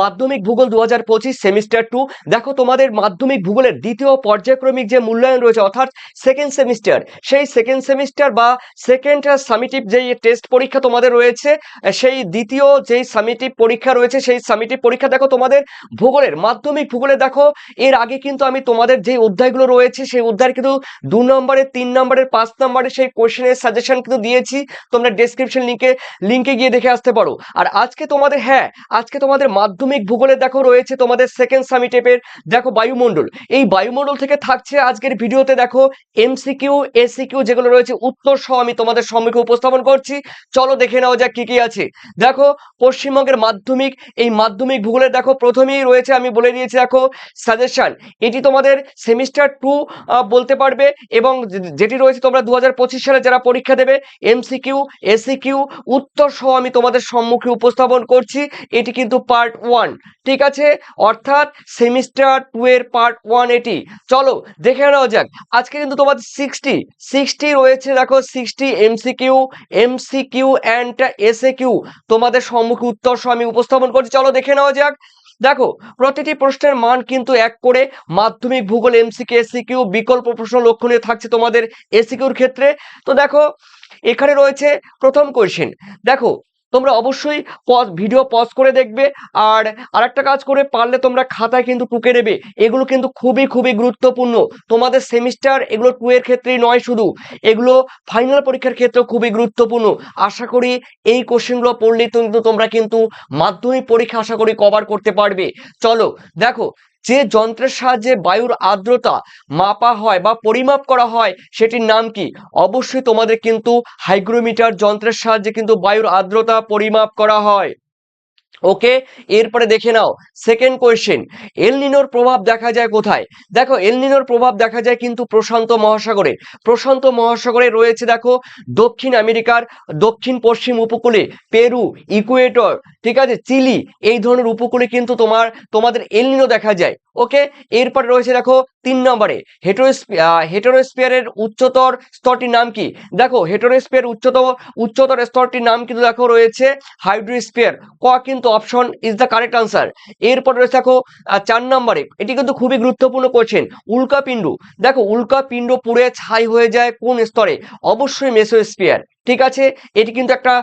মাধ্যমিক ভূগোল দু হাজার পঁচিশ সেমিস্টার টু দেখো তোমাদের মাধ্যমিক ভূগোলের দ্বিতীয় পর্যায়ক্রমিক যে মূল্যায়ন রয়েছে, অর্থাৎ সেকেন্ড সেমিস্টার সেই সেকেন্ড সেমিস্টার বা সেকেন্ড সামিটিভ যেই টেস্ট পরীক্ষা তোমাদের রয়েছে, সেই দ্বিতীয় যেই সামিটিভ পরীক্ষা রয়েছে, সেই সামিটিভ পরীক্ষা দেখো তোমাদের ভূগোলের, মাধ্যমিক ভূগোলে দেখো, এর আগে কিন্তু আমি তোমাদের যে অধ্যায়গুলো রয়েছে, সেই অধ্যায় কিন্তু দু নম্বরের, তিন নম্বরের, পাঁচ নম্বরের সেই কোশ্চেনের সাজেশন কিন্তু দিয়েছি। তোমরা ডেসক্রিপশন লিঙ্কে লিঙ্কে গিয়ে দেখে আসতে পারো। আর আজকে তোমাদের হ্যাঁ আজকে তোমাদের মাধ্যমিক ভূগোলে দেখো রয়েছে তোমাদের সেকেন্ড সামিটেপের দেখো বায়ুমণ্ডল। এই বায়ুমণ্ডল থেকে থাকছে আজকের ভিডিওতে দেখো এমসিকিউ এসিকিউ যেগুলো রয়েছে, উত্তর সহ আমি তোমাদের সম্মুখে উপস্থাপন করছি। চলো দেখে নেওয়া যাক কি কি আছে। দেখো পশ্চিমবঙ্গের মাধ্যমিক, এই মাধ্যমিক ভূগোলে দেখো প্রথমেই রয়েছে আমি বলে দিয়েছি দেখো সাজেশন এটি তোমাদের সেমিস্টার টু বলতে পারবে এবং যেটি রয়েছে তোমরা দু হাজার পঁচিশ সালে যারা পরীক্ষা দেবে এমসিকিউ এসিকিউ উত্তর সহ আমি তোমাদের সম্মুখে উপস্থাপন করছি। এটি কিন্তু পার্ট ওয়ান ঠিক আছে? অর্থাৎ সেমিস্টার টু এর পার্ট ওয়ান এটি। চলো, দেখে নেওয়া যাক। আজকে কিন্তু তোমাদের সিক্সটি সিক্সটি রয়েছে, দেখো sixty MCQ MCQ and SA Q তোমাদের সম্মুখে উত্তর সহ আমি উপস্থাপন করছি। চলো, দেখে নেওয়া যাক। দেখো, প্রতিটি প্রশ্নের মান কিন্তু এক করে মাধ্যমিক, ভূগোল এমসিকিউ এসিকিউ বিকল্প প্রশ্ন লক্ষণীয় থাকছে তোমাদের এসিকিউর ক্ষেত্রে। তো দেখো, এখানে রয়েছে প্রথম কোয়েশ্চেন দেখো তোমরা অবশ্যই পজ ভিডিও পজ করে দেখবে। আর আরেকটা কাজ করে পারলে তোমরা খাতায় কিন্তু টুকে নেবে। এগুলো কিন্তু খুবই খুবই গুরুত্বপূর্ণ। তোমাদের সেমিস্টার এগুলো টু এর ক্ষেত্রেই নয় শুধু। এগুলো ফাইনাল পরীক্ষার ক্ষেত্রেও খুবই গুরুত্বপূর্ণ। আশা করি এই কোশ্চেনগুলো পড়লেই কিন্তু তোমরা কিন্তু মাধ্যমিক পরীক্ষা আশা করি কভার করতে পারবে। চলো, দেখো যে যন্ত্রের সাহায্যে বায়ুর আর্দ্রতা মাপা হয় বা পরিমাপ করা হয়, সেটির নাম কি? অবশ্যই তোমাদের কিন্তু হাইগ্রোমিটার যন্ত্রের সাহায্যে কিন্তু বায়ুর আর্দ্রতা পরিমাপ করা হয়। ওকে এরপরে দেখে নাও সেকেন্ড কোয়েশ্চেন এল নিনোর প্রভাব দেখা যায় কোথায়? দেখো এল নিনোর প্রভাব দেখা যায় কিন্তু প্রশান্ত মহাসাগরে। প্রশান্ত মহাসাগরে রয়েছে দেখো, দক্ষিণ আমেরিকার দক্ষিণ পশ্চিম উপকূলে, পেরু, ইকুয়েটর, ঠিক আছে, চিলি, এই ধরনের উপকূলে কিন্তু তোমার, তোমাদের এল নিনো দেখা যায়। ওকে এরপরে রয়েছে দেখো তিন নম্বরে হেটোরোস্পিয়ারের উচ্চতর স্তরটির নাম কি? দেখো হেটোরোস্পিয়ার উচ্চতর উচ্চতর স্তরটির নাম কিন্তু দেখো রয়েছে হাইড্রোস্পিয়ার ক কিন্তু option is the correct answer এরপর রয়েছে দেখো চার নম্বরে, এটি কিন্তু খুবই গুরুত্বপূর্ণ কোশ্চেন উল্কাপিণ্ড। দেখো, উল্কাপিণ্ড পুড়ে ছাই হয়ে যায় কোন স্তরে? অবশ্যই মেসোস্পিয়ার ঠিক আছে? এটি কিন্তু একটা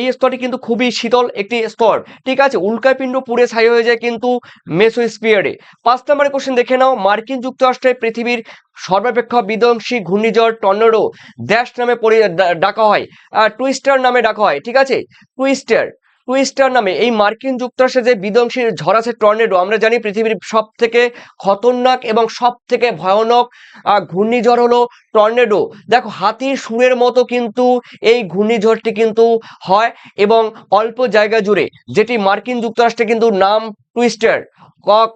এই স্তরটি কিন্তু খুবই শীতল একটি স্তর। ঠিক আছে? উল্কাপিণ্ড পুড়ে ছাই হয়ে যায় কিন্তু মেসোস্পিয়ারে। পাঁচ নম্বরের কোশ্চেন দেখে নাও। মার্কিন যুক্তরাষ্ট্রে পৃথিবীর সর্বাপেক্ষা বিধ্বংসী ঘূর্ণিঝড় টর্নেডো ড্যাশ নামে ডাকা হয়। টুইস্টার নামে ডাকা হয়। ঠিক আছে? টুইস্টার। টুইস্টার নামে এই মার্কিন যুক্তরাষ্ট্রে যে বিধ্বংসী ঝড় আছে টর্নেডো, আমরা জানি পৃথিবীর সব থেকে খতরনাক এবং সব থেকে ভয়ানক ঘূর্ণিঝড় হলো টর্নেডো। দেখো, হাতির সুরের মতো কিন্তু এই ঘূর্ণিঝড়টি কিন্তু হয় এবং অল্প জায়গা জুড়ে, যেটি মার্কিন যুক্তরাষ্ট্রে কিন্তু নাম টুইস্টার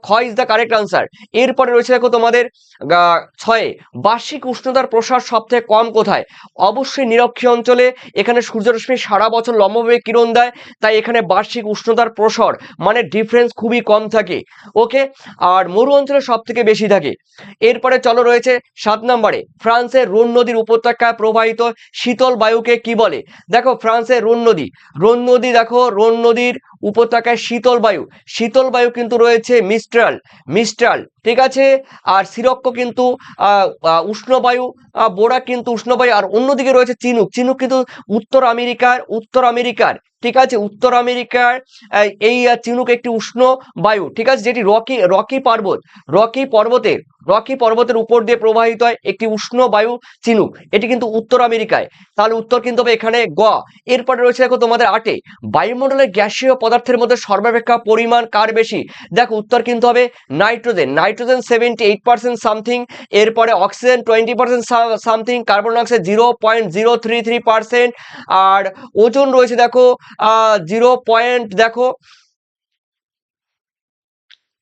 খ ইজ দ্য কারেক্ট আনসার এরপরে রয়েছে দেখো তোমাদের ছয়ে, বার্ষিক উষ্ণতার প্রসার সব থেকে কম কোথায়? অবশ্যই নিরক্ষীয় অঞ্চলে, এখানে সূর্যরশ্মি সারা বছর লম্বভাবে কিরণ দেয়, তাই এখানে বার্ষিক উষ্ণতার প্রসার মানে ডিফারেন্স খুবই কম থাকে, ওকে? আর মরু অঞ্চলে সব থেকে বেশি থাকে। এরপরে চলো রয়েছে সাত নম্বরে ফ্রান্সের রোন নদীর উপত্যকায় প্রবাহিত শীতল বায়ুকে কি বলে? দেখো ফ্রান্সের রোন নদী রোন নদী দেখো, রোন নদীর উপত্যকায় শীতল বায়ু। শীতল বায়ু কিন্তু রয়েছে মিস্ট্রাল মিস্ট্রাল ঠিক আছে? আর সিরক্ক কিন্তু আহ, আহ, উষ্ণ বোরা কিন্তু উষ্ণবায়ু আর অন্যদিকে রয়েছে চিনুক। চিনুক কিন্তু উত্তর আমেরিকার উত্তর আমেরিকার ঠিক আছে? উত্তর আমেরিকার এই চিনুক একটি উষ্ণ বায়ু ঠিক আছে? যেটি রকি রকি পর্বত রকি পর্বতের রকি পর্বতের উপর দিয়ে প্রবাহিত হয় একটি উষ্ণ বায়ু চিনুক। এটি কিন্তু উত্তর আমেরিকায়। তাহলে উত্তর কিন্তু হবে এখানে গ। এরপরে রয়েছে দেখো তোমাদের আটে বায়ুমণ্ডলের গ্যাসীয় পদার্থের মধ্যে সর্বাপেক্ষা পরিমাণ কার বেশি? দেখো উত্তর কিন্তু হবে nitrogen nitrogen. Seventy eight percent something এরপরে oxygen twenty percent something carbon dioxide zero point zero three three percent আর ওজন রয়েছে দেখো জিরো পয়েন্ট দেখো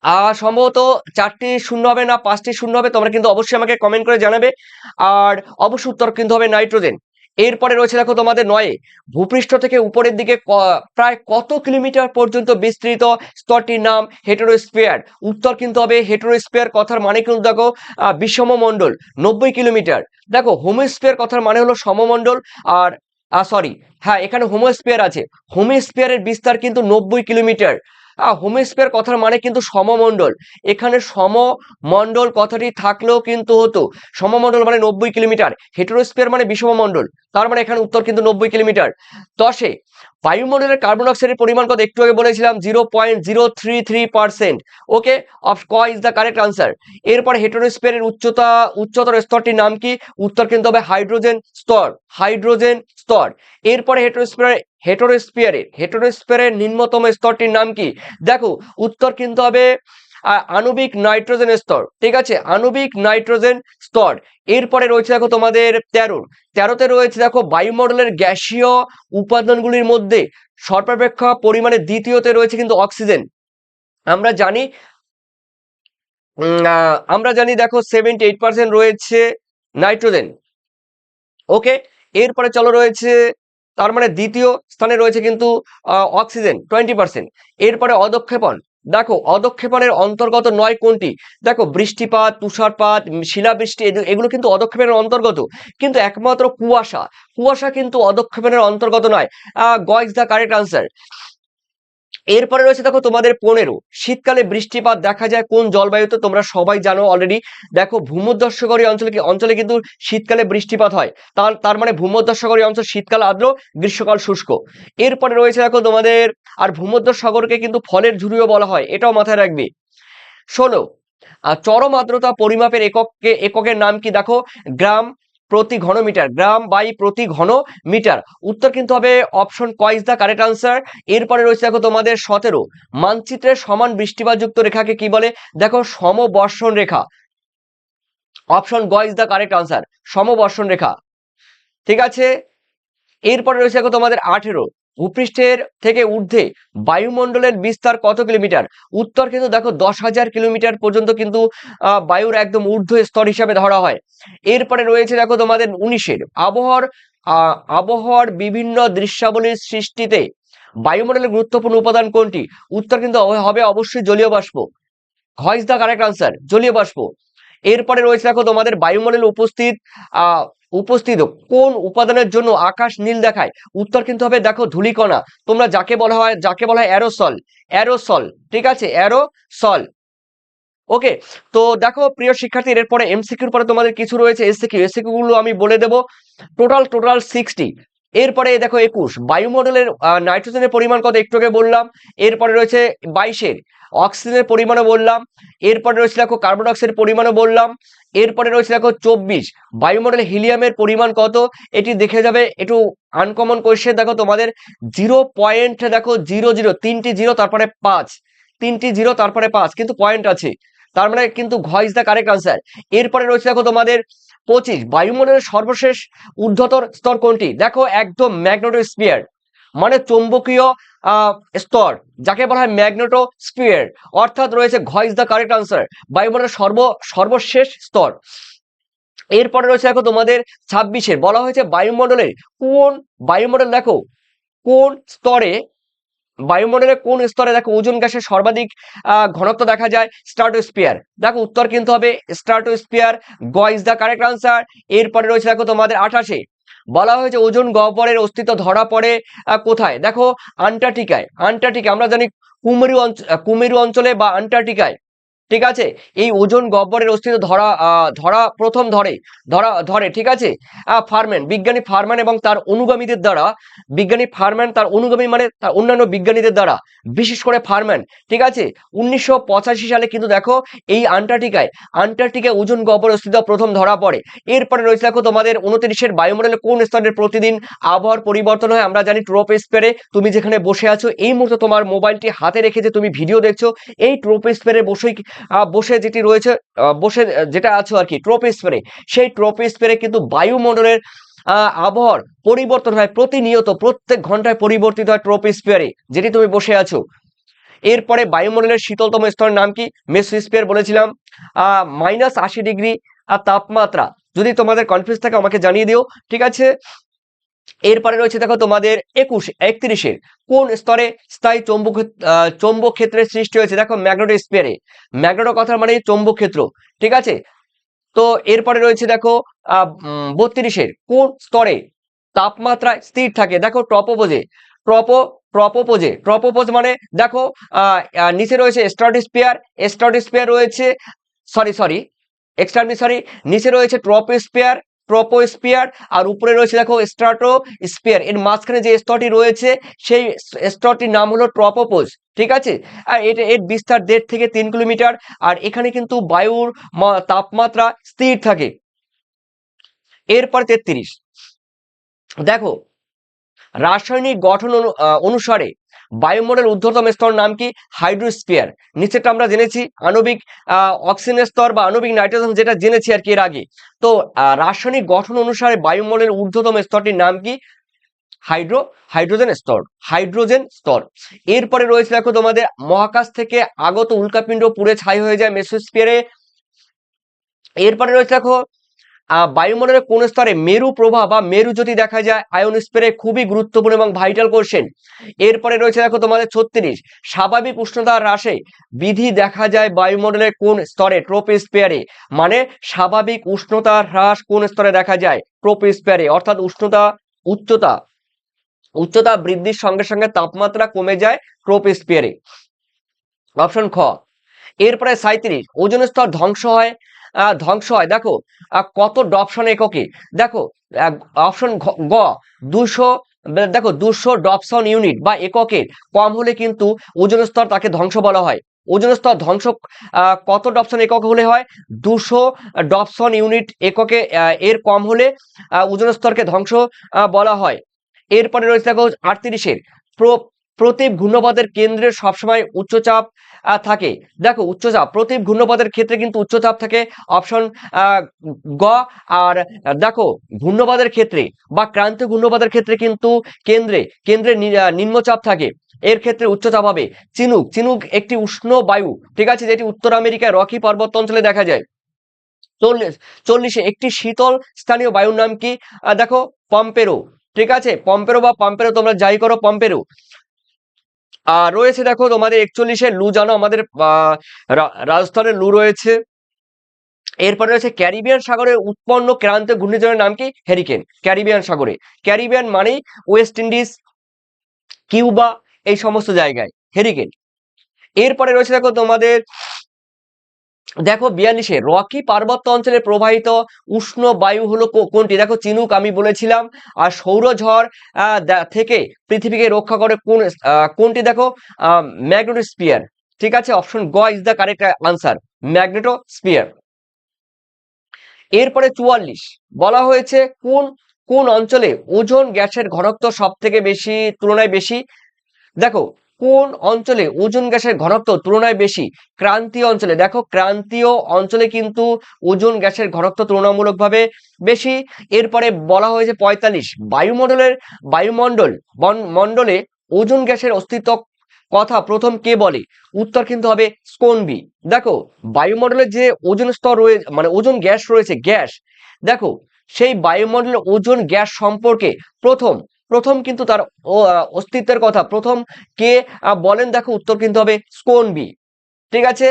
আহ সম্ভবত চারটি শূন্য হবে না, পাঁচটি শূন্য হবে, তোমরা কিন্তু অবশ্যই আমাকে কমেন্ট করে জানাবে, আর অবশ্যই উত্তর কিন্তু হবে নাইট্রোজেন। এরপরে রয়েছে দেখো তোমাদের নয়ে। ভূপৃষ্ঠ থেকে উপরের দিকে প্রায় কত কিলোমিটার পর্যন্ত বিস্তৃত স্তরটির নাম হেটেরোস্পিয়ার উত্তর কিন্তু হবে হেটেরোস্পিয়ার কথার মানে কিন্তু দেখো বিষমমণ্ডল নব্বই কিলোমিটার। দেখো হোমোস্পিয়ার কথার মানে হলো সমমণ্ডল আর সরি হ্যাঁ এখানে হোমোস্পিয়ার আছে। হোমোস্পিয়ারের বিস্তার কিন্তু নব্বই কিলোমিটার। হোমোস্ফিয়ার কথার মানে কিন্তু সমমণ্ডল। এখানে সমমণ্ডল কথাটি থাকলেও কিন্তু হতো। সমমণ্ডল মানে নব্বই কিলোমিটার, হেটেরোস্ফিয়ার মানে বিষমমণ্ডল, তার মানে এখানে উত্তর কিন্তু নব্বই কিলোমিটার। দশে, বায়ুমণ্ডলের কার্বন ডাইঅক্সাইডের পরিমাণ কত একটু আগে বলেছিলাম zero point zero three three percent okay of ক ইজ দ্য কারেক্ট আনসার এরপরে হেটেরোস্ফিয়ারের উচ্চতা, উচ্চতর স্তরটির নাম কি? উত্তর কিন্তু হবে হাইড্রোজেন স্তর হাইড্রোজেন স্তর। এরপরে হেটেরোস্ফিয়ার হেটেরোস্ফিয়ারের হেটেরোস্ফিয়ারের নিম্নতম স্তরটির নাম কি? দেখো, উত্তর কিন্তু হবে আণবিক নাইট্রোজেন স্তর। ঠিক আছে? আণবিক নাইট্রোজেন স্তর। এরপরে রয়েছে দেখো তোমাদের তেরো। তেরোতে রয়েছে দেখো বায়ুমণ্ডলের গ্যাসীয় উপাদানগুলির মধ্যে সর্বাপেক্ষা পরিমাণে দ্বিতীয়তে রয়েছে কিন্তু অক্সিজেন। আমরা জানি আমরা জানি দেখো সেভেন্টি এইট পার্সেন্ট রয়েছে নাইট্রোজেন। ওকে? এরপরে চলো রয়েছে তার মানে দ্বিতীয় স্থানে রয়েছে কিন্তু অক্সিজেন টোয়েন্টি পার্সেন্ট এরপরে অদক্ষেপণ। দেখো, অদক্ষেপণের অন্তর্গত নয় কোনটি? দেখো, বৃষ্টিপাত, তুষারপাত, শিলাবৃষ্টি এগুলো কিন্তু অদক্ষেপণের অন্তর্গত। কিন্তু একমাত্র কুয়াশা। কুয়াশা কিন্তু অদক্ষেপণের অন্তর্গত নয়। Is the correct answer. এরপরে রয়েছে দেখো তোমাদের পনেরো। শীতকালে বৃষ্টিপাত দেখা যায় কোন জলবায়ুতে, তোমরা সবাই জানো অলরেডি দেখো ভূমধ্যসাগরী অঞ্চলে কি- অঞ্চলে কিন্তু শীতকালে বৃষ্টিপাত হয়। তার তার মানে ভূমধ্যসাগরী অঞ্চল শীতকাল আর্দ্র, গ্রীষ্মকাল শুষ্ক। এরপরে রয়েছে দেখো তোমাদের আর ভূমধ্যসাগরকে কিন্তু ফলের ঝুড়িও বলা হয়, এটাও মাথায় রাখবে। ষোলো আর চরম আর্দ্রতা পরিমাপের এককে এককের নাম কি দেখো? গ্রাম প্রতি ঘন মিটার, গ্রাম বাই প্রতি ঘন মিটার। উত্তর কিন্তু হবে option choose the correct answer এরপরে রয়েছে দেখো তোমাদের সতেরো। মানচিত্রের সমান বৃষ্টিপাতযুক্ত রেখাকে কি বলে? দেখো সমবর্ষণ রেখা। অপশন গ ইজ দ্য কারেক্ট আনসার সমবর্ষণ রেখা। ঠিক আছে? এরপরে রয়েছে দেখো তোমাদের আঠেরো। ভূপৃষ্ঠের থেকে ঊর্ধ্বে বায়ুমণ্ডলের বিস্তার কত কিলোমিটার? উত্তর কিন্তু দেখো দশ হাজার কিলোমিটার পর্যন্ত কিন্তু বায়ুর একদম ঊর্ধ্ব স্তর হিসাবে ধরা হয়। এরপরে রয়েছে দেখো তোমাদের উনিশের আবহাওয়ার আবহাওয়ার বিভিন্ন দৃশ্যাবলীর সৃষ্টিতে বায়ুমণ্ডলের গুরুত্বপূর্ণ উপাদান কোনটি? উত্তর কিন্তু হবে- হবে অবশ্যই জলীয় বাষ্প। হয় দ্য কারেক্ট আনসার, জলীয় বাষ্প। এরপরে রয়েছে দেখো তোমাদের বায়ুমণ্ডলে উপস্থিত, আহ উপস্থিত কোন উপাদানের জন্য আকাশ নীল দেখায়? উত্তর কিন্তু হবে, দেখো, ধূলিকণা। তোমরা যাকে বলা হয়, যাকে বলা হয় অ্যারোসল। অ্যারোসল, ঠিক আছে? অ্যারোসল। ওকে, তো দেখো, প্রিয় শিক্ষার্থী, এরপরে এমসিকিউর পরে তোমাদের কিছু রয়েছে এসসিকিউ এসসিকিউ গুলো আমি বলে দেবো। টোটাল টোটাল সিক্সটি এরপরে দেখো একুশ, বায়ুমণ্ডলের নাইট্রোজেনের পরিমাণ কত? একটু আগে বললাম। এরপরে রয়েছে বাইশের, অক্সিজেনের পরিমাণও বললাম। এরপরে রয়েছে দেখো কার্বন ডাইঅক্সাইডের পরিমাণও বললাম। এরপরে রয়েছে দেখো চব্বিশ বায়ুমণ্ডলে হিলিয়ামের পরিমাণ কত? এটি দেখে যাবে একটু আনকমন কোয়েশ্চেন দেখো তোমাদের জিরো পয়েন্ট দেখো জিরো জিরো তিনটি জিরো তারপরে পাঁচ। তিনটি জিরো তারপরে পাঁচ, কিন্তু পয়েন্ট আছে। তার মানে কিন্তু ঘ ইজ দ্য কারেক্ট আনসার এরপরে রয়েছে দেখো তোমাদের পঁচিশ, বায়ুমণ্ডলের সর্বশেষ ঊর্ধ্বতর স্তর কোনটি? দেখো, একদম ম্যাগনেটোস্ফিয়ার মানে চৌম্বকীয় স্তর, যাকে বলা হয় ম্যাগনেটো স্পিয়ার অর্থাৎ রয়েছে ঘ ইজ দ্য কারেক্ট আনসার, বায়ুমণ্ডলের সর্ব, সর্বশেষ স্তর। এরপরে রয়েছে দেখো তোমাদের ছাব্বিশের, বলা হয়েছে বায়ুমণ্ডলের কোন, বায়ুমণ্ডল দেখো, কোন স্তরে বায়ুমণ্ডলের কোন স্তরে দেখো ওজন গ্যাসের সর্বাধিক ঘনত্ব দেখা যায়? স্ট্রাটোস্ফিয়ার দেখো উত্তর কিন্তু হবে স্ট্রাটোস্ফিয়ার গ ইজ দ্য কারেক্ট আনসার। এরপরে রয়েছে দেখো তোমাদের আঠাশে। বলা হয়েছে ওজন গহ্বরের অস্তিত্ব ধরা পড়ে কোথায়? দেখো আন্টার্কটিকায়। আন্টার্কটিকা আমরা জানি কুমেরু অঞ্চল কুমেরু অঞ্চলে বা আন্টার্কটিকায়। ঠিক আছে? এই ওজন গব্বরের অস্তিত্ব ধরা ধরা প্রথম ধরে ধরা ধরে ঠিক আছে? ফারম্যান বিজ্ঞানী ফারম্যান এবং তার অনুগামীদের দ্বারা বিজ্ঞানী ফারম্যান তার অনুগামী মানে তার অন্যান্য বিজ্ঞানীদের দ্বারা বিশেষ করে ফারম্যান ঠিক আছে? উনিশশো পঁচাশি সালে কিন্তু দেখো এই আন্টার্কটিকায় আন্টার্কটিকায় ওজন গহ্বরের অস্তিত্ব প্রথম ধরা পড়ে। এরপরে রয়েছে দেখো তোমাদের উনত্রিশের বায়ুমণ্ডলে কোন স্তরের প্রতিদিন আবহাওয়ার পরিবর্তন হয় আমরা জানি ট্রোপোস্ফিয়ারে তুমি যেখানে বসে আছো এই মুহূর্তে তোমার মোবাইলটি হাতে রেখে যে তুমি ভিডিও দেখছ এই ট্রোপোস্ফিয়ারে বসেই আহ, বসে যেটি রয়েছে বসে যেটা আছো আর কি ট্রোপোস্ফিয়ারে সেই ট্রোপোস্ফিয়ারে কিন্তু বায়ুমণ্ডলের আবহাওয়ার পরিবর্তন হয় প্রতিনিয়ত, প্রত্যেক ঘন্টায় পরিবর্তিত হয় ট্রোপোস্ফিয়ারে যেটি তুমি বসে আছো। এরপরে বায়ুমণ্ডলের শীতলতম স্তরের নাম কি? মেসোস্ফিয়ার বলেছিলাম। মাইনাস আশি ডিগ্রি আর তাপমাত্রা। যদি তোমাদের কনফিউজ থাকে আমাকে জানিয়ে দিও, ঠিক আছে? এরপরে রয়েছে দেখো তোমাদের একুশ, একত্রিশের। কোন স্তরে স্থায়ী চৌম্বক চৌম্বক ক্ষেত্রের সৃষ্টি হয়েছে? দেখো ম্যাগনেটো স্পিয়ারে ম্যাগনেটো কথার মানে চৌম্বক ক্ষেত্র ঠিক আছে? তো এরপরে রয়েছে দেখো, আহ কোন স্তরে তাপমাত্রা স্থির থাকে? দেখো ট্রপোপোজে। ট্রপো, ট্রপোপোজে। ট্রপোপোজ মানে দেখো নিচে রয়েছে স্ট্রাটোস্পিয়ার স্ট্রাটোস্পিয়ার রয়েছে, সরি সরি এক্সট্রামি সরি, নিচে রয়েছে ট্রপোস্পিয়ার ট্রপোস্পিয়ার আর উপরে রয়েছে দেখো স্ট্রাটো স্পিয়ার এর মাঝখানে যে স্তরটি রয়েছে, সেই স্তরটির নাম হলো ট্রপোপোজ, ঠিক আছে? আর এটা এর বিস্তার দেড় থেকে তিন কিলোমিটার, আর এখানে কিন্তু বায়ুর তাপমাত্রা স্থির থাকে। এরপর তেত্রিশ। দেখো রাসায়নিক গঠন অনু- অনুসারে বায়ুমণ্ডলের ঊর্ধ্বতম স্তর নাম কি? হাইড্রোস্ফিয়ার। নিচেটা আমরা জেনেছি আণবিক আহ, অক্সিজেনের স্তর বা আণবিক নাইট্রোজেন যেটা জেনেছি আর কি এর আগে। তো রাসায়নিক গঠন অনুসারে বায়ুমণ্ডলের ঊর্ধ্বতম স্তরটির নাম কি? হাইড্রো হাইড্রোজেন স্তর হাইড্রোজেন স্তর। এরপরে রয়েছে দেখো তোমাদের মহাকাশ থেকে আগত উল্কাপিণ্ড পুড়ে ছাই হয়ে যায় মেসোস্ফিয়ারে। এরপরে রয়েছে দেখো বায়ুমণ্ডলের কোন স্তরে মেরু প্রভাব বা মেরু যদি দেখা যায়? আয়ন স্প্রে খুবই গুরুত্বপূর্ণ এবং ভাইটাল কোশ্চেন এরপরে রয়েছে দেখো তোমাদের ছত্রিশ। স্বাভাবিক উষ্ণতা হ্রাসে বিধি দেখা যায় বায়ুমণ্ডলের কোন স্তরে? ট্রোপোস্ফিয়ারে মানে স্বাভাবিক উষ্ণতা হ্রাস কোন স্তরে দেখা যায়? ট্রোপোস্ফিয়ারে অর্থাৎ উষ্ণতা, উচ্চতা উচ্চতা বৃদ্ধির সঙ্গে সঙ্গে তাপমাত্রা কমে যায় ট্রোপোস্ফিয়ারে অপশন খ। এরপরে সাঁত্রিশ ওজন স্তর ধ্বংস হয়। ধ্বংস হয়। দেখো কত ডপশন এককে। দেখো অপশন গ, দুশো দেখো, দুশো ডপশন ইউনিট বা এককের কম হলে কিন্তু ওজন স্তর তাকে ধ্বংস বলা হয়। ওজন স্তর ধ্বংস কত ডপশন একক হলে হয়? দুশো ডপশন ইউনিট এককে এর কম হলে ওজন স্তরকে ধ্বংস বলা হয়। এরপরে রয়েছে দেখো আটত্রিশের। প্রতীপ ঘূর্ণপথের কেন্দ্রে সবসময় উচ্চচাপ থাকে। দেখো উচ্চচাপ প্রতীপ ঘূর্ণপথের ক্ষেত্রে কিন্তু উচ্চচাপ থাকে অপশন গ। আর, দেখো ঘূর্ণপথের ক্ষেত্রে বা ক্রান্তীয় ঘূর্ণপথের ক্ষেত্রে কিন্তু কেন্দ্রে কেন্দ্রে নিম্নচাপ থাকে। এর ক্ষেত্রে উচ্চচাপ হবে চিনুক। চিনুক একটি উষ্ণ বায়ু, ঠিক আছে, যেটি উত্তর আমেরিকায় রকি পার্বত্য অঞ্চলে দেখা যায়। চল্লিশ, চল্লিশে একটি শীতল স্থানীয় বায়ুর নাম কি? দেখো, পম্পেরো, ঠিক আছে? পম্পেরো বা পাম্পেরো তোমরা যাই করো, পম্পেরো। রয়েছে দেখো তোমাদের একচল্লিশে লু, জানো আমাদের রাজস্থানের লু রয়েছে। এরপরে রয়েছে ক্যারিবিয়ান সাগরে উৎপন্ন ক্রান্তীয় ঘূর্ণিঝড়ের নাম কি? হ্যারিকেন ক্যারিবিয়ান সাগরে। ক্যারিবিয়ান মানেই ওয়েস্ট ইন্ডিজ কিউবা এই সমস্ত জায়গায়। হ্যারিকেন এরপরে রয়েছে দেখো তোমাদের দেখো, বিয়াল্লিশে রকি পার্বত্য অঞ্চলে প্রবাহিত উষ্ণ বায়ু হলো কোনটি? দেখো, চিনুক আমি বলেছিলাম। আর সৌরঝড় থেকে পৃথিবীকে রক্ষা করে কোন কোনটি দেখো? ম্যাগনেটোস্পিয়ার ঠিক আছে? অপশন গ is the correct answer magnetosphere এরপরে চুয়াল্লিশ। বলা হয়েছে কোন কোন অঞ্চলে ওজোন গ্যাসের ঘনত্ব সব থেকে বেশি, তুলনায় বেশি? দেখো কোন অঞ্চলে ওজোন গ্যাসের ঘনত্ব তুলনায় বেশি? ক্রান্তীয় অঞ্চলে। দেখো, ক্রান্তীয় অঞ্চলে কিন্তু ওজোন গ্যাসের ঘনত্ব তুলনামূলকভাবে বেশি। এরপরে বলা হয়েছে পঁয়তাল্লিশ। বায়ুমণ্ডলের, বায়ুমণ্ডল মণ্ডলে ওজোন গ্যাসের অস্তিত্ব কথা প্রথম কে বলে? উত্তর কিন্তু হবে স্কোনবি দেখো বায়ুমণ্ডলের যে ওজন স্তর রয়েছে মানে ওজোন গ্যাস রয়েছে, গ্যাস। দেখো, সেই বায়ুমণ্ডলের ওজোন গ্যাস সম্পর্কে প্রথম প্রথম কিন্তু তার অস্তিত্বের কথা। প্রথম কে বলেন দেখো উত্তর কিন্তু হবে স্কোনবি ঠিক আছে?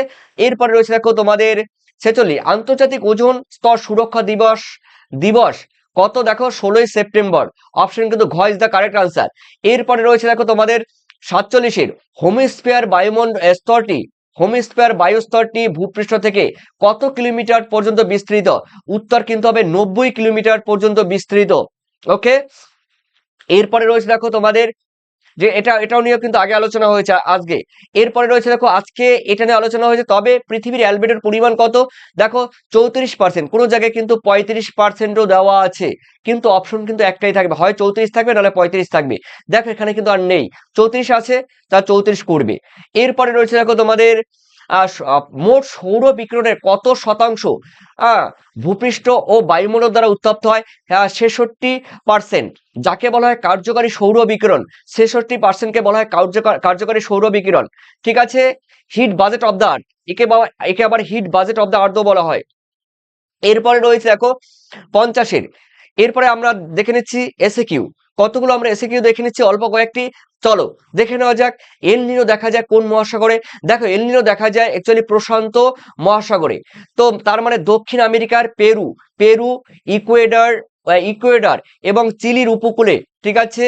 এরপরে রয়েছে দেখো তোমাদের ছেচল্লিশ। আন্তর্জাতিক ওজন স্তর সুরক্ষা দিবস দিবস কত দেখো? ষোলোই সেপ্টেম্বর। অপশন কিন্তু ঘ ইজ দ্য কারেক্ট আনসার এরপরে রয়েছে দেখো তোমাদের সাতচল্লিশের হোমিস্ফিয়ার বায়ুমণ্ডল স্তরটি, হোমিস্ফিয়ার বায়ু স্তরটি ভূপৃষ্ঠ থেকে কত কিলোমিটার পর্যন্ত বিস্তৃত? উত্তর কিন্তু হবে নব্বই কিলোমিটার পর্যন্ত বিস্তৃত। ওকে? এরপরে রয়েছে দেখো তোমাদের যে এটা, এটাও নিয়ে কিন্তু আগে আলোচনা হয়েছে আজকে। এরপরে রয়েছে দেখো আজকে এটা নিয়ে আলোচনা হয়েছে, তবে পৃথিবীর অ্যালবেটের পরিমাণ কত? দেখো চৌত্রিশ পার্সেন্ট কোনো জায়গায় কিন্তু পঁয়ত্রিশ পার্সেন্টও দেওয়া আছে, কিন্তু অপশন কিন্তু একটাই থাকবে। হয় চৌত্রিশ থাকবে, নাহলে পঁয়ত্রিশ থাকবে। দেখো এখানে কিন্তু আর নেই, চৌত্রিশ আছে, তা চৌত্রিশ করবে। এরপরে রয়েছে দেখো তোমাদের মোট সৌর বিকিরণের কত শতাংশ? ভূপৃষ্ঠ ও বায়ুমণ্ডল দ্বারা উত্তপ্ত হয় ছেষট্টি পার্সেন্ট যাকে বলা হয় কার্যকারী সৌর বিকিরণ। ছেষট্টি পার্সেন্টকে বলা হয় কার্যকর সৌর বিকিরণ। ঠিক আছে? Heat budget of the earth একে একে আবার হিট বাজেট অফ দ্য আর্থও বলা হয়। এরপরে রয়েছে দেখো, পঞ্চাশের। এরপরে আমরা দেখে নিচ্ছি এসে কিউ কতগুলো আমরা এসে কিউ দেখে নিচ্ছি? অল্প কয়েকটি। চলো, দেখে নেওয়া যাক। এল নিনো দেখা যায় কোন মহাসাগরে? দেখো এল নিনো দেখা যায় অ্যাকচুয়ালি প্রশান্ত মহাসাগরে। তো তার মানে দক্ষিণ আমেরিকার পেরু। পেরু, ইকুয়েডার ইকুয়েডার এবং চিলির উপকূলে, ঠিক আছে?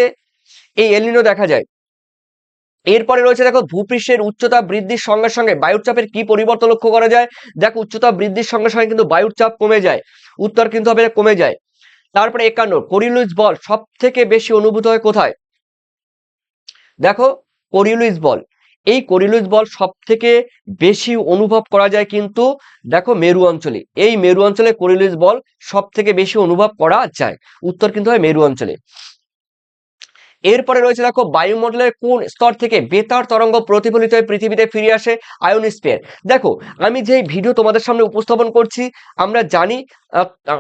এই এল নিনো দেখা যায়। এরপরে রয়েছে দেখো ভূপৃষ্ঠের উচ্চতা বৃদ্ধির সঙ্গে সঙ্গে বায়ুর চাপের কি পরিবর্তন লক্ষ্য করা যায়? দেখো উচ্চতা বৃদ্ধির সঙ্গে সঙ্গে কিন্তু বায়ুর চাপ কমে যায়। উত্তর কিন্তু হবে কমে যায়। তারপরে একান্ন করিলুইস বল সব থেকে বেশি অনুভূত হয় কোথায়? দেখো কোরিলুইস বল। এই কোরিলুইস বল সব থেকে বেশি অনুভব করা যায় কিন্তু, দেখো, মেরু অঞ্চলে। এই মেরু অঞ্চলে করিলুইস বল সব থেকে বেশি অনুভব করা যায়। উত্তর কিন্তু হয় মেরু অঞ্চলে। এরপরে রয়েছে দেখো বায়ুমণ্ডলের কোন স্তর থেকে বেতার তরঙ্গ প্রতিফলিত হয়ে পৃথিবীতে ফিরে আসে? আয়োনিস্ফিয়ার। দেখো, আমি যে ভিডিও তোমাদের সামনে উপস্থাপন করছি, আমরা জানি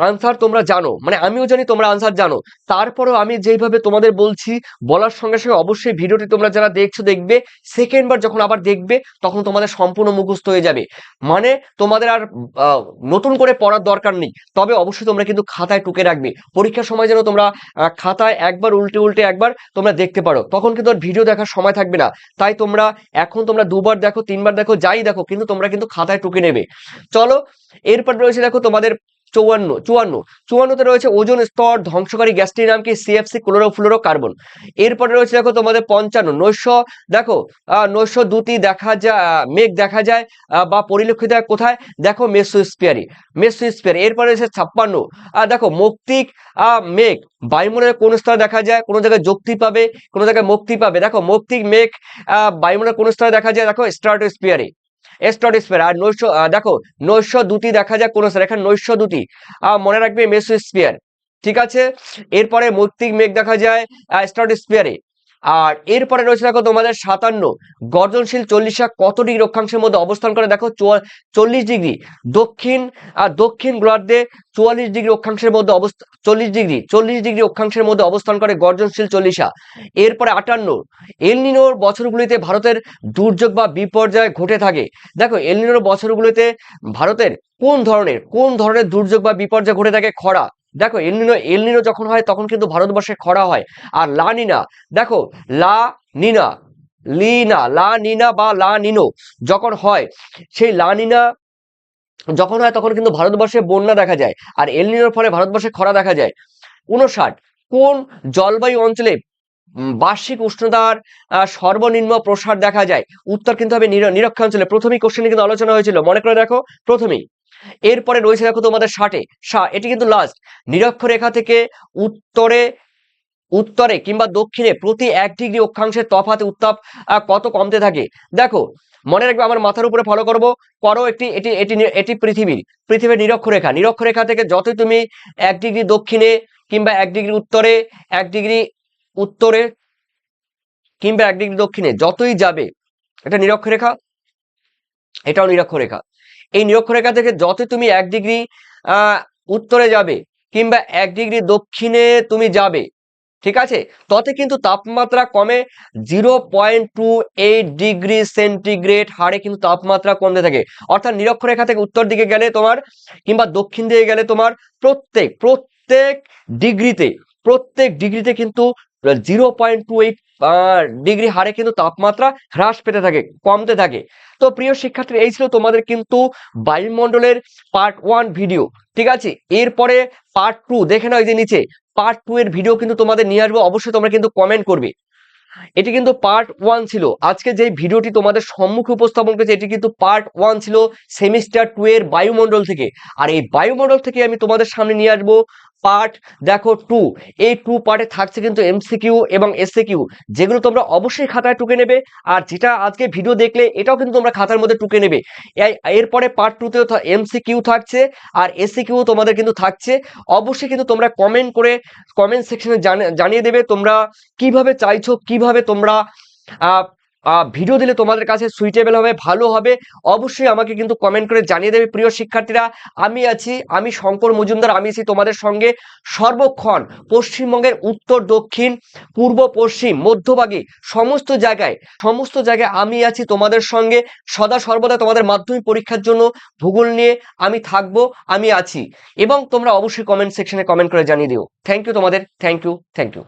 আনসার তোমরা জানো মানে আমিও জানি তোমরা আনসার জানো। তারপরেও আমি যেইভাবে তোমাদের বলছি, বলার সঙ্গে সঙ্গে অবশ্যই ভিডিওটি তোমরা যারা দেখছ দেখবে সেকেন্ড বার যখন আবার দেখবে, তখন তোমাদের সম্পূর্ণ মুখস্থ হয়ে যাবে। মানে তোমাদের আর নতুন করে পড়ার দরকার নেই। তবে অবশ্যই তোমরা কিন্তু খাতায় টুকে রাখবে। পরীক্ষার সময় যেন তোমরা খাতায় একবার উল্টে উল্টে একবার তোমরা দেখতে পারো। তখন কিন্তু আর ভিডিও দেখার সময় থাকবে না। তাই তোমরা এখন তোমরা দুবার দেখো, তিনবার দেখো, যাই দেখো, কিন্তু তোমরা কিন্তু খাতায় টুকে নেবে। চলো, এরপর রয়েছে দেখো তোমাদের চৌয়ান্ন, চুয়ান্ন। চুয়ান্নতে রয়েছে ওজন স্তর ধ্বংসকারী গ্যাসটির নাম কি? সিএফসি ক্লোরোফ্লোরো কার্বন এরপরে রয়েছে দেখো তোমাদের পঞ্চান্ন। নৈশ, দেখো নৈশ দুটি দেখা যায় মেঘ দেখা যায় বা পরিলক্ষিত হয় কোথায়? দেখো মেসোস্পিয়ারি মেসোস্পিয়ারি এরপরে রয়েছে ছাপ্পান্ন। দেখো মৌক্তিক মেঘ। বায়ুমণ্ডলের কোন স্তরে দেখা যায়? কোনো জায়গায় যুক্তি পাবে, কোনো জায়গায় মুক্তি পাবে। দেখো মৌক্তিক মেঘ বায়ুমণ্ডলের কোন স্তরে দেখা যায়? দেখো স্ট্রাটোস্পিয়ারে স্ট্রাটোস্ফিয়ার আর নৈশ দেখো, নৈশ দুটি দেখা যায় কোন স্যার এখানে নৈশ দুটি। মনে রাখবে মেসোস্পিয়ার ঠিক আছে? এরপরে মৈত্রিক মেঘ দেখা যায় স্ট্রাটোস্ফিয়ারে আর এরপরে রয়েছে দেখো তোমাদের সাতান্ন। গর্জনশীল চল্লিশা কত ডিগ্রি অক্ষাংশের মধ্যে অবস্থান করে? দেখো চল্লিশ ডিগ্রি। দক্ষিণ আর দক্ষিণ গোলার্ধে চুয়াল্লিশ ডিগ্রি অক্ষাংশের মধ্যে অবস্থা চল্লিশ ডিগ্রি। চল্লিশ ডিগ্রি অক্ষাংশের মধ্যে অবস্থান করে গর্জনশীল চল্লিশা। এরপরে আটান্ন। এলনিনোর বছরগুলিতে ভারতের দুর্যোগ বা বিপর্যয় ঘটে থাকে। দেখো, এলনিনোর বছরগুলিতে ভারতের কোন ধরনের কোন ধরনের দুর্যোগ বা বিপর্যয় ঘটে থাকে? খরা। দেখো এলনিনো এলনিনো যখন হয়, তখন কিন্তু ভারতবর্ষে খরা হয়। আর লা নিনা, দেখো, লা নিনা লিনা লা নিনা বা লা নিনো যখন হয়, সেই লা নিনা যখন হয়, তখন কিন্তু ভারতবর্ষে বন্যা দেখা যায়। আর এলনিনোর ফলে ভারতবর্ষে খরা দেখা যায়। উনষাট কোন জলবায়ু অঞ্চলে বার্ষিক উষ্ণতার সর্বনিম্ন প্রসার দেখা যায়? উত্তর কিন্তু হবে নির- নিরক্ষাঞ্চলে। প্রথমেই কোশ্চেনে কিন্তু আলোচনা হয়েছিল। মনে করে দেখো, প্রথমেই। এরপরে রয়েছে দেখো তোমাদের ষাটে। সা এটি কিন্তু লাস্ট নিরক্ষরেখা থেকে উত্তরে উত্তরে কিংবা দক্ষিণে প্রতি এক ডিগ্রি অক্ষাংশের তফাতে উত্তাপ কত কমতে থাকে? দেখো, মনে রাখবে আমার মাথার উপরে ফলো করব। করো একটি, এটি এটি এটি পৃথিবীর পৃথিবীর নিরক্ষরেখা। নিরক্ষরেখা থেকে যতই তুমি এক ডিগ্রি দক্ষিণে কিংবা এক ডিগ্রি উত্তরে, এক ডিগ্রি উত্তরে কিংবা এক ডিগ্রি দক্ষিণে যতই যাবে, এটা নিরক্ষরেখা, এটাও নিরক্ষরেখা। এই নিরক্ষরেখা থেকে যত তুমি এক ডিগ্রি উত্তরে যাবে কিংবা এক ডিগ্রি দক্ষিণে তুমি যাবে, ঠিক আছে? ততে কিন্তু তাপমাত্রা কমে zero point two eight degree centigrade হারে কিন্তু তাপমাত্রা কমতে থাকে। অর্থাৎ নিরক্ষরেখা থেকে উত্তর দিকে গেলে তোমার কিংবা দক্ষিণ দিকে গেলে তোমার প্রত্যেক প্রত্যেক ডিগ্রিতে প্রত্যেক ডিগ্রিতে কিন্তু zero point two eight degree হারে কিন্তু তাপমাত্রা হ্রাস পেতে থাকে, কমতে থাকে। তো প্রিয় শিক্ষার্থী, এই ছিল তোমাদের কিন্তু বায়ুমণ্ডলের পার্ট ওয়ান ভিডিও ঠিক আছে? এরপরে পার্ট টু দেখে নাও যে নিচে পার্ট টু এর ভিডিও কিন্তু তোমাদের নিয়ে আসব, অবশ্যই তোমরা কিন্তু কমেন্ট করবে। এটি কিন্তু পার্ট ওয়ান ছিল। আজকে যে ভিডিওটি তোমাদের সম্মুখে উপস্থাপন করেছে, এটি কিন্তু পার্ট ওয়ান ছিল সেমিস্টার টু এর বায়ুমণ্ডল থেকে। আর এই বায়ুমণ্ডল থেকে আমি তোমাদের সামনে নিয়ে আসব পার্ট দেখো টু এই টু পার্টে থাকছে কিন্তু এমসিকিউ এবং এসএকিউ যেগুলো তোমরা অবশ্যই খাতায় টুকে নেবে, আর যেটা আজকে ভিডিও দেখলে, এটাও কিন্তু তোমরা খাতার মধ্যে টুকে নেবে। এরপরে পার্ট টুতেও এমসিকিউ থাকছে, আর এসএকিউ তোমাদের কিন্তু থাকছে। অবশ্যই কিন্তু তোমরা কমেন্ট করে কমেন্ট সেকশনে জানিয়ে দেবে তোমরা কীভাবে চাইছো, কীভাবে তোমরা ভিডিও দিলে তোমাদের কাছে সুইটেবল হবে, ভালো হবে। অবশ্যই আমাকে কিন্তু কমেন্ট করে জানিয়ে দেবে, প্রিয় শিক্ষার্থীরা। আমি আছি, আমি শঙ্কর মজুমদার, আমি আছি তোমাদের সঙ্গে। সর্বক্ষণ পশ্চিমবঙ্গের উত্তর, দক্ষিণ, পূর্ব, পশ্চিম, মধ্যভাগে, সমস্ত জায়গায় সমস্ত জায়গায় আমি আছি তোমাদের সঙ্গে। সদা সর্বদা তোমাদের মাধ্যমিক পরীক্ষার জন্য ভূগোল নিয়ে আমি থাকব, আমি আছি। এবং তোমরা অবশ্যই কমেন্ট সেকশনে কমেন্ট করে জানিয়ে দিও। থ্যাংক ইউ তোমাদের থ্যাংক ইউ থ্যাংক ইউ